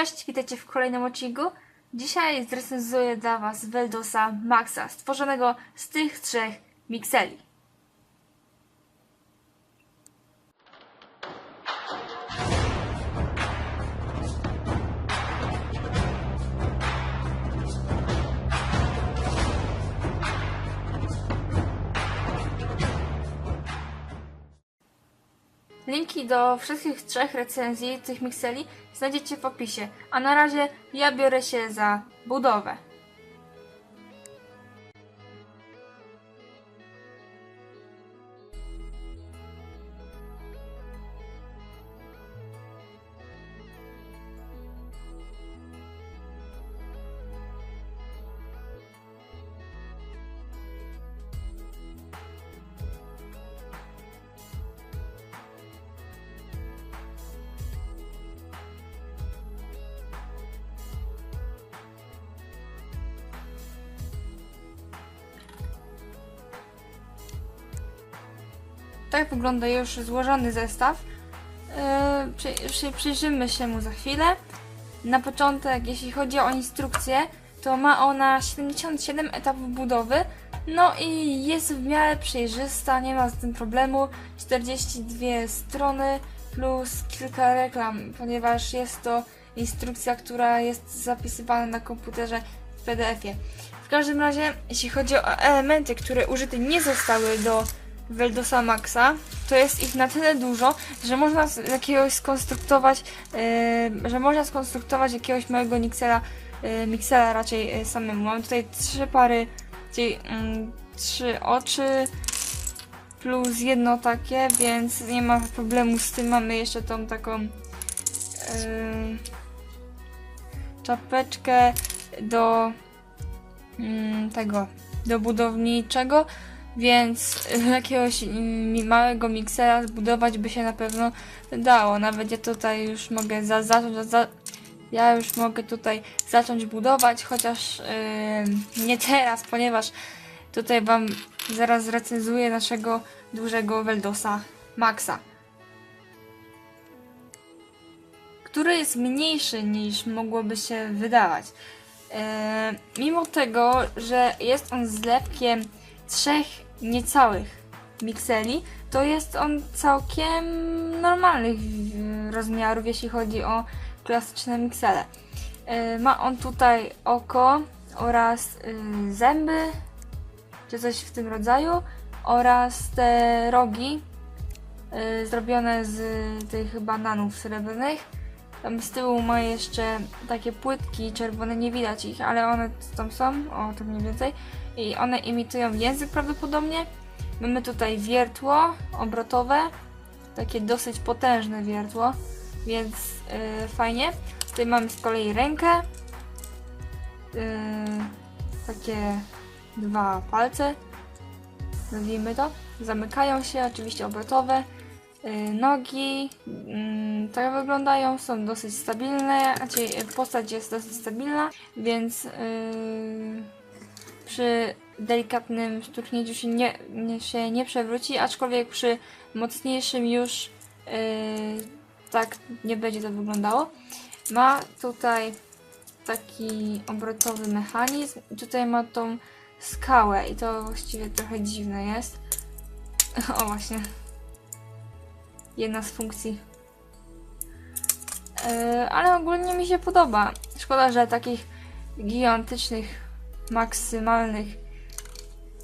Cześć, witajcie w kolejnym odcinku. Dzisiaj zrecenzuję dla Was Veldosa Maxa, stworzonego z tych trzech mikseli. Linki do wszystkich trzech recenzji tych mikseli znajdziecie w opisie, a na razie ja biorę się za budowę. Tak wygląda już złożony zestaw. Yy, przy, przy, przyjrzymy się mu za chwilę. Na początek, jeśli chodzi o instrukcję, to ma ona 77 etapów budowy. No i jest w miarę przejrzysta, nie ma z tym problemu. 42 strony plus kilka reklam, ponieważ jest to instrukcja, która jest zapisywana na komputerze w PDF-ie. W każdym razie, jeśli chodzi o elementy, które użyte nie zostały do Veldosa Maxa, to jest ich na tyle dużo, że można jakiegoś skonstruktować, yy, że można skonstruktować jakiegoś małego miksera, yy, miksera raczej yy, samemu. Mam tutaj trzy pary, czyli mm, trzy oczy plus jedno takie, więc nie ma problemu z tym. Mamy jeszcze tą taką yy, czapeczkę do mm, tego, do budowniczego, więc jakiegoś małego miksera zbudować by się na pewno dało. Nawet ja tutaj już mogę za, zacząć, za, ja już mogę tutaj zacząć budować, chociaż yy, nie teraz, ponieważ tutaj Wam zaraz recenzuję naszego dużego Veldosa Maxa, który jest mniejszy niż mogłoby się wydawać. E, mimo tego, że jest on zlepkiem trzech niecałych mikseli, to jest on całkiem normalnych rozmiarów, jeśli chodzi o klasyczne miksele. E, ma on tutaj oko oraz y, zęby, czy coś w tym rodzaju, oraz te rogi y, zrobione z tych bananów srebrnych. Tam z tyłu ma jeszcze takie płytki czerwone, nie widać ich, ale one tam są, o to mniej więcej. I one imitują język prawdopodobnie. Mamy tutaj wiertło obrotowe, takie dosyć potężne wiertło, więc yy, fajnie. Tutaj mamy z kolei rękę, yy, takie dwa palce, nazwijmy to. Zamykają się, oczywiście obrotowe. Yy, Nogi mm, tak wyglądają, są dosyć stabilne, znaczy postać jest dosyć stabilna, więc yy, przy delikatnym stuknięciu się nie, nie, się nie przewróci, aczkolwiek przy mocniejszym już yy, tak nie będzie to wyglądało. Ma tutaj taki obrotowy mechanizm tutaj ma tą skałę i to właściwie trochę dziwne jest. O właśnie. Jedna z funkcji. Yy, ale ogólnie mi się podoba. Szkoda, że takich gigantycznych, maksymalnych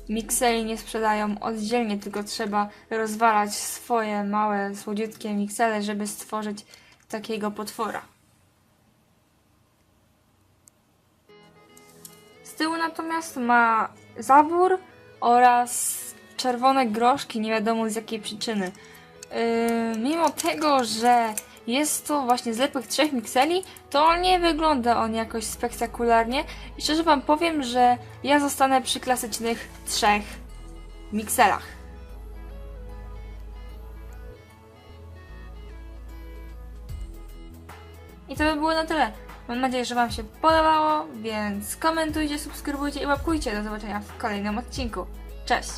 mikseli nie sprzedają oddzielnie, tylko trzeba rozwalać swoje małe, słodziutkie miksele, żeby stworzyć takiego potwora. Z tyłu natomiast ma zawór oraz czerwone groszki, nie wiadomo z jakiej przyczyny. Yy, mimo tego, że jest to właśnie zlepek trzech mikseli, to nie wygląda on jakoś spektakularnie i szczerze wam powiem, że ja zostanę przy klasycznych trzech mikselach. I to by było na tyle. Mam nadzieję, że Wam się podobało, więc komentujcie, subskrybujcie i łapkujcie. Do zobaczenia w kolejnym odcinku. Cześć!